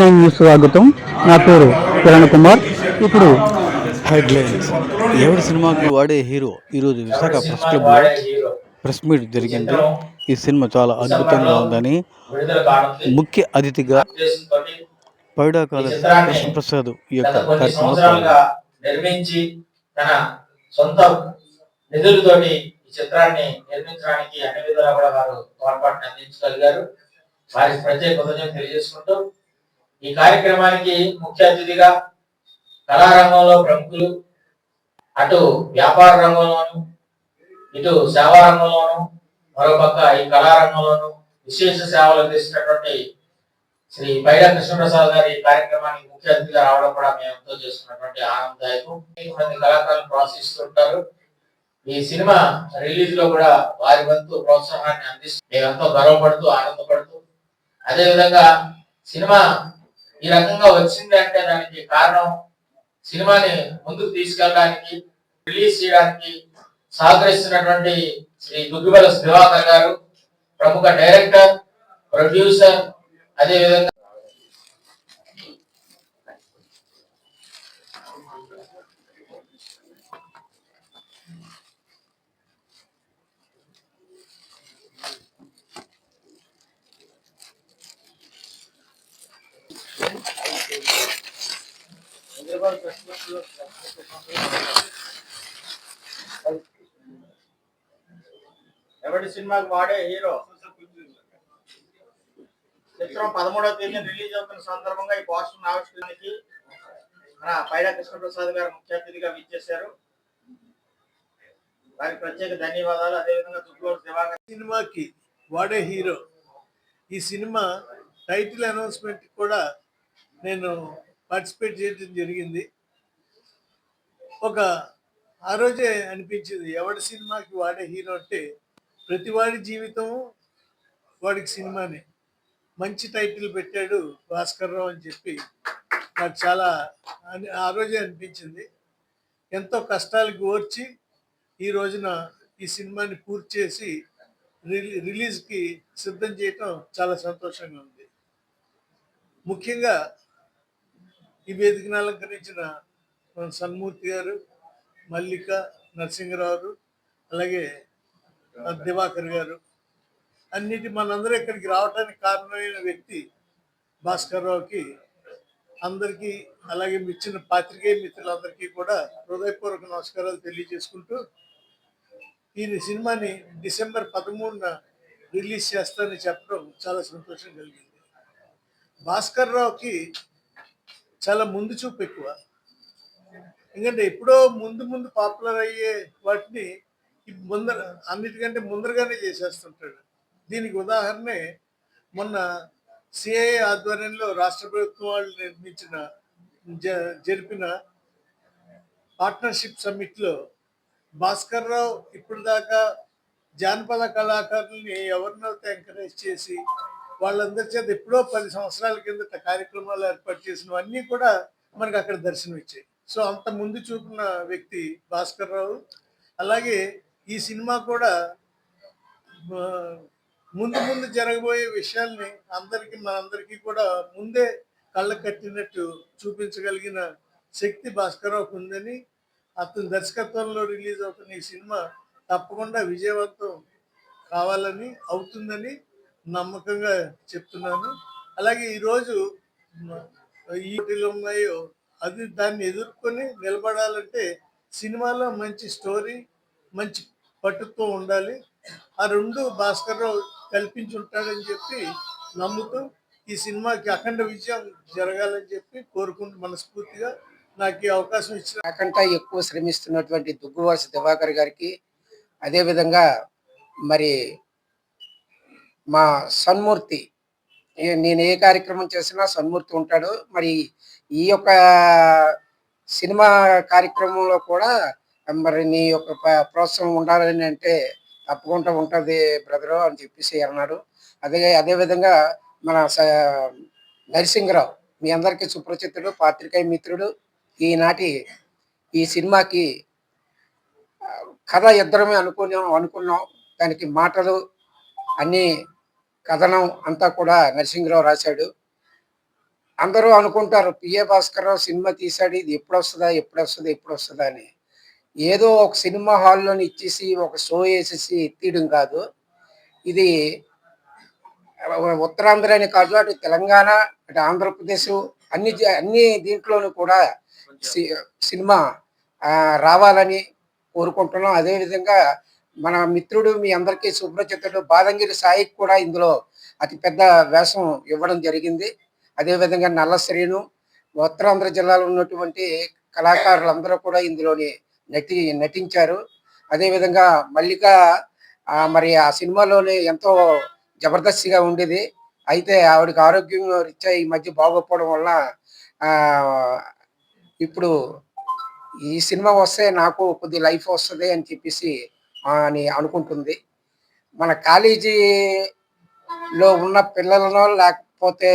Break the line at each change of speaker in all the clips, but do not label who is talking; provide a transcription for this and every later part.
Nine news స్వాగతం. నా పేరు కిరణ్ కుమార్. ఇప్పుడు
హెడ్లైన్స్. ఎవరి సినిమాకి వాడే హీరో ఈరోజు విశాఖ ప్రెస్ క్లబ్లో ప్రెస్ మీట్ జరిగింది. ఈ సినిమా చాలా అద్భుతంగా ఉందని ముఖ్య అతిథిగా పైడాకాల కృష్ణప్రసాద్ ఈ యొక్క కార్యక్రమంలో.
నిర్మించి తన సొంత నిధులతోటి ఈ చిత్రాన్ని నిర్మించడానికి అన్ని విధాలా కూడా వారు తోడ్పాటుని అందించగలిగారు వారికి ప్రత్యేక కృతజ్ఞతలు తెలియజేసుకుంటూ ఈ కార్యక్రమానికి ముఖ్య అతిథిగా కళారంగంలో ప్రముఖులు అటు వ్యాపార రంగంలోను ఇటు సేవా రంగంలోను మరోపక్క ఈ కళారంగంలోను విశేష సేవలు అందిస్తున్నటువంటి శ్రీ పైడా కృష్ణప్రసాద్ గారి కార్యక్రమానికి ముఖ్య అతిథిగా రావడం కూడా మేము ఎంతో చేస్తున్నటువంటి ఆనందదాయకం. అనేక మంది కళాకారులు ప్రోత్సహిస్తుంటారు. ఈ సినిమా రిలీజ్లో కూడా వారి వంతు ప్రోత్సాహాన్ని అందిస్తూ మేము ఎంతో గర్వపడుతూ ఆనందపడుతూ అదేవిధంగా సినిమా ఈ రకంగా వచ్చింది అంటే దానికి కారణం సినిమాని ముందుకు తీసుకెళ్ళడానికి రిలీజ్ చేయడానికి సహకరిస్తున్నటువంటి శ్రీ దుగ్గిబల దివాకర్ గారు ప్రముఖ డైరెక్టర్ ప్రొడ్యూసర్ అదేవిధంగా ఎవరి సినిమాకి వాడే హీరో? చిత్రం పదమూడవ తేదీ రిలీజ్ అవుతున్న సందర్భంగా ఈ పోస్టర్ ఆవిష్కరణకి మన పైడా కృష్ణప్రసాద్ గారు ముఖ్య అతిథిగా విచ్చేశారు. వారికి ప్రత్యేక ధన్యవాదాలు. అదేవిధంగా దుగ్గోడు దివాకర్
సినిమాకి వాడే హీరో. ఈ సినిమా టైటిల్ అనౌన్స్మెంట్ కూడా నేను పార్టిసిపేట్ చేయడం జరిగింది. ఒక ఆ రోజే అనిపించింది ఎవడి సినిమాకి వాడే హీరో అంటే ప్రతివాడి జీవితం వాడికి సినిమానే. మంచి టైటిల్ పెట్టాడు భాస్కర్ రావు అని చెప్పి. నాకు చాలా అని- ఆ రోజే అనిపించింది. ఎంతో కష్టాలకు ఓర్చి ఈ రోజున ఈ సినిమాని పూర్తి చేసి రిలీ- రిలీజ్కి సిద్ధం చేయటం చాలా సంతోషంగా ఉంది. ముఖ్యంగా ఈ వేదికను అలంకరించిన మన సన్మూర్తి గారు మల్లిక నరసింహరావు అలాగే దివాకర్ గారు అన్నిటి మనందరూ ఇక్కడికి రావడానికి కారణమైన వ్యక్తి భాస్కర్ రావుకి అందరికీ అలాగే మిచ్చిన పాత్రికేయ మిత్రులందరికీ కూడా హృదయపూర్వక నమస్కారాలు తెలియజేసుకుంటూ ఈ సినిమాని డిసెంబర్ పదమూడున రిలీజ్ చేస్తానని చెప్పడం చాలా సంతోషం కలిగింది. భాస్కర్ రావుకి చాలా ముందు చూపు ఎక్కువ. ఎందుకంటే ఎప్పుడో ముందు ముందు పాపులర్ అయ్యే వాటిని ముందర అన్నిటికంటే ముందరగానే చేసేస్తుంటాడు. దీనికి ఉదాహరణే మొన్న సిఐ ఆధ్వర్యంలో రాష్ట్ర ప్రభుత్వం వాళ్ళు నిర్మించిన జ- జరిపిన పార్ట్నర్షిప్ సమ్మిట్లో భాస్కర్ రావు ఇప్పుడు దాకా జానపద కళాకారుల్ని ఎవరినైతే ఎంకరేజ్ చేసి వాళ్ళందరి చేత ఎప్పుడో పది సంవత్సరాల కిందట కార్యక్రమాలు ఏర్పాటు చేసినవన్నీ కూడా మనకు అక్కడ దర్శనం ఇచ్చాయి సో అంత ముందు చూపిన వ్యక్తి భాస్కర్ రావు అలాగే ఈ సినిమా కూడా ముందు ముందు జరగబోయే విషయాల్ని అందరికీ మనందరికీ కూడా ముందే కళ్ళ కట్టినట్టు చూపించగలిగిన శక్తి భాస్కర్రావుకు ఉందని అతని దర్శకత్వంలో రిలీజ్ అవుతున్న ఈ సినిమా తప్పకుండా విజయవంతం కావాలని అవుతుందని నమ్మకంగా చెప్తున్నాను. అలాగే ఈరోజు మ- ఈ ఉన్నాయో అది దాన్ని ఎదుర్కొని నిలబడాలంటే సినిమాలో మంచి స్టోరీ మంచి పట్టుతో ఉండాలి. ఆ రెండు భాస్కర్ కల్పించి ఉంటాడని చెప్పి నమ్ముతూ ఈ సినిమాకి అఖండ విజయం జరగాలని చెప్పి కోరుకుంటూ మనస్ఫూర్తిగా నాకు ఈ అవకాశం ఇచ్చిన
నాకంటా ఎక్కువ శ్రమిస్తున్నటువంటి దుగ్గువాసి దివాకర్ గారికి అదేవిధంగా మరి మా సన్మూర్తి నేను ఏ కార్యక్రమం చేసినా సన్మూర్తి ఉంటాడు. మరి ఈ యొక్క సినిమా కార్యక్రమంలో కూడా మరి నీ యొక్క ప్రోత్సాహం ఉండాలని అంటే తప్పకుండా ఉంటుంది బ్రదరు అని చెప్పేసి అన్నాడు. అదే అదేవిధంగా మన స- నరసింహరావు మీ అందరికీ సుప్రచితుడు పాత్రికేయ మిత్రుడు ఈనాటి ఈ సినిమాకి కథ ఇద్దరమే అనుకున్నాం అనుకున్నాం. దానికి మాటలు అన్ని కథనం అంతా కూడా నరసింహరావు రాశాడు. అందరూ అనుకుంటారు పిఏ భాస్కర్ రావు సినిమా తీశాడు ఇది ఎప్పుడు వస్తుందా ఎప్పుడు వస్తుందా ఎప్పుడు వస్తుందా అని. ఏదో ఒక సినిమా హాల్లోని ఇచ్చేసి ఒక షో వేసేసి తీయడం కాదు. ఇది ఉత్తరాంధ్ర అని కాదు అటు తెలంగాణ అటు ఆంధ్రప్రదేశ్ అన్ని అన్ని దీంట్లోనూ కూడా సినిమా రావాలని కోరుకుంటున్నాం. అదేవిధంగా మన మిత్రుడు మీ అందరికీ సుప్రచితుడు బాదంగిరి సాయికి కూడా ఇందులో అతి పెద్ద వేషం ఇవ్వడం జరిగింది. అదేవిధంగా నల్ల శ్రీను ఉత్తరాంధ్ర జిల్లాలో ఉన్నటువంటి కళాకారులందరూ కూడా ఇందులోని నటి నటించారు. అదేవిధంగా మల్లిక మరి ఆ సినిమాలోనే ఎంతో జబర్దస్తిగా ఉండేది. అయితే ఆవిడకి ఆరోగ్యం రీత్యా ఈ మధ్య బాగోకపోవడం వల్ల ఇప్పుడు ఈ సినిమా వస్తే నాకు కొద్ది లైఫ్ వస్తుంది అని చెప్పేసి అని అనుకుంటుంది. మన కాలేజీలో ఉన్న పిల్లలను లేకపోతే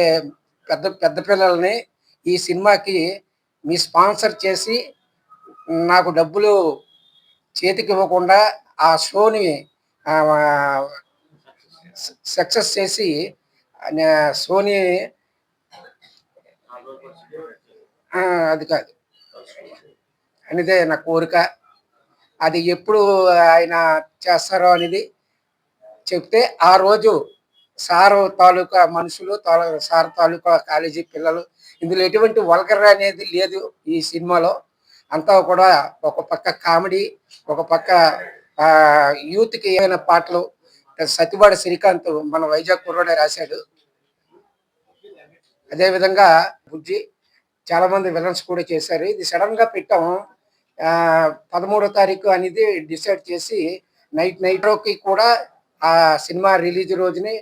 పెద్ద పెద్ద పిల్లల్ని ఈ సినిమాకి మీ స్పాన్సర్ చేసి నాకు డబ్బులు చేతికి ఇవ్వకుండా ఆ షోని సక్సెస్ చేసి ఆ, అది కాదు. అనేదే నా కోరిక. అది ఎప్పుడు ఆయన చేస్తారో అనేది చెప్తే ఆ రోజు సార్ తాలూకా మనుషులు తాలూ సార్ తాలూకా కాలేజీ పిల్లలు ఇందులో ఎటువంటి వల్కర్ అనేది లేదు ఈ సినిమాలో. అంతా కూడా ఒక పక్క కామెడీ ఒక పక్క యూత్కి ఏమైనా పాటలు సతివాడ శ్రీకాంత్ మన వైజాగ్ కుర్రోడే రాశాడు. అదేవిధంగా బుజ్జి చాలామంది విలన్స్ కూడా చేశారు. ఇది సడన్గా పెట్టాం. పదమూడో తారీఖు అనేది డిసైడ్ చేసి నైట్ నైట్లోకి కూడా ఆ సినిమా రిలీజ్ రోజుని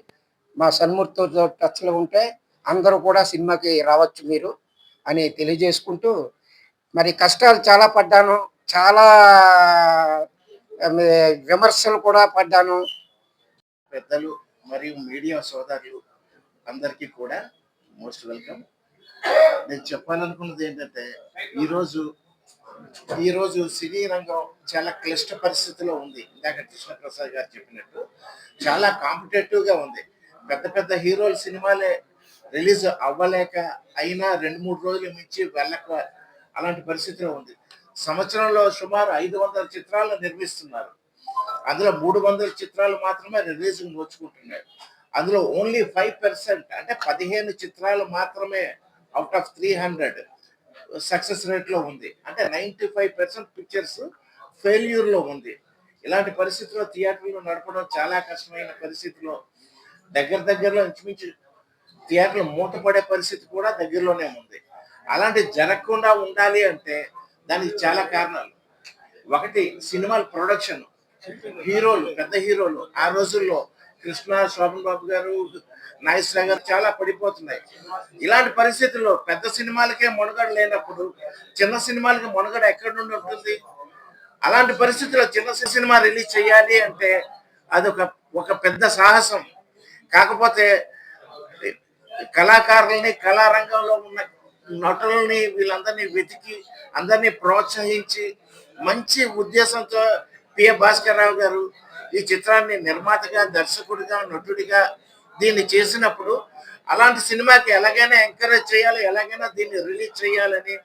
మా సన్మూర్తితో టచ్లో ఉంటే అందరూ కూడా సినిమాకి రావచ్చు మీరు అని తెలియజేసుకుంటూ మరి కష్టాలు చాలా పడ్డాను. చాలా విమర్శలు కూడా పడ్డాను.
పెద్దలు మరియు మీడియా సోదరులు అందరికీ కూడా మోస్ట్ వెల్కమ్. నేను చెప్పాలనుకున్నది ఏంటంటే ఈరోజు ఈరోజు సినీ రంగం చాలా క్లిష్ట పరిస్థితిలో ఉంది. ఇందాక కృష్ణప్రసాద్ గారు చెప్పినట్టు చాలా కాంపిటేటివ్గా ఉంది. పెద్ద పెద్ద హీరోల సినిమాలే రిలీజ్ అవ్వలేక అయినా రెండు మూడు రోజులు మించి వెళ్ళక అలాంటి పరిస్థితిలో ఉంది. సంవత్సరంలో సుమారు ఐదు వందల చిత్రాలు నిర్మిస్తున్నారు. అందులో మూడు వందల చిత్రాలు మాత్రమే రిలీజింగ్ నోచుకుంటున్నాయి. అందులో ఓన్లీ ఫైవ్ పర్సెంట్ అంటే పదిహేను చిత్రాలు మాత్రమే out of three hundred success రేట్లో ఉంది. అంటే నైంటీ ఫైవ్ పర్సెంట్ పిక్చర్స్ ఫెయిల్యూర్లో ఉంది. ఇలాంటి పరిస్థితిలో థియేటర్లు నడపడం చాలా కష్టమైన పరిస్థితిలో దగ్గర దగ్గరలో ఇంచుమించు థియేటర్లు మూతపడే పరిస్థితి కూడా దగ్గరలోనే ఉంది. అలాంటి జరగకుండా ఉండాలి అంటే దానికి చాలా కారణాలు. ఒకటి సినిమాల ప్రొడక్షన్. హీరోలు పెద్ద హీరోలు ఆ రోజుల్లో కృష్ణ శోభన్ బాబు గారు నాగేశ్వర గారు చాలా పడిపోతున్నాయి. ఇలాంటి పరిస్థితుల్లో పెద్ద సినిమాలకే మనుగడ లేనప్పుడు చిన్న సినిమాలకి మనుగడ ఎక్కడి నుండి ఉంటుంది అలాంటి పరిస్థితుల్లో చిన్న సినిమా రిలీజ్ చేయాలి అంటే అదొక ఒక పెద్ద సాహసం. కాకపోతే కళాకారుల్ని కళారంగంలో ఉన్న నటులని వీళ్ళందరినీ వెతికి అందరినీ ప్రోత్సహించి మంచి ఉద్దేశంతో పిఏ భాస్కర్ రావు గారు ఈ చిత్రాన్ని నిర్మాతగా దర్శకుడిగా నటుడిగా దీన్ని చేసినప్పుడు అలాంటి సినిమాకి ఎలాగైనా ఎంకరేజ్ చేయాలి ఎలాగైనా దీన్ని రిలీజ్ చేయాలని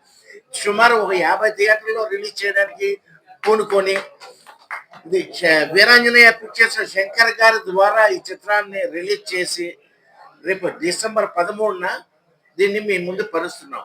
సుమారు ఒక యాభై థియేటర్లో రిలీజ్ చేయడానికి పూనుకొని ఇది వీరాంజనేయ పిక్చర్స్ శంకర్ గారి ద్వారా ఈ చిత్రాన్ని రిలీజ్ చేసి రేపు డిసెంబర్ పదమూడున దీన్ని మీ ముందు పరుస్తున్నాం.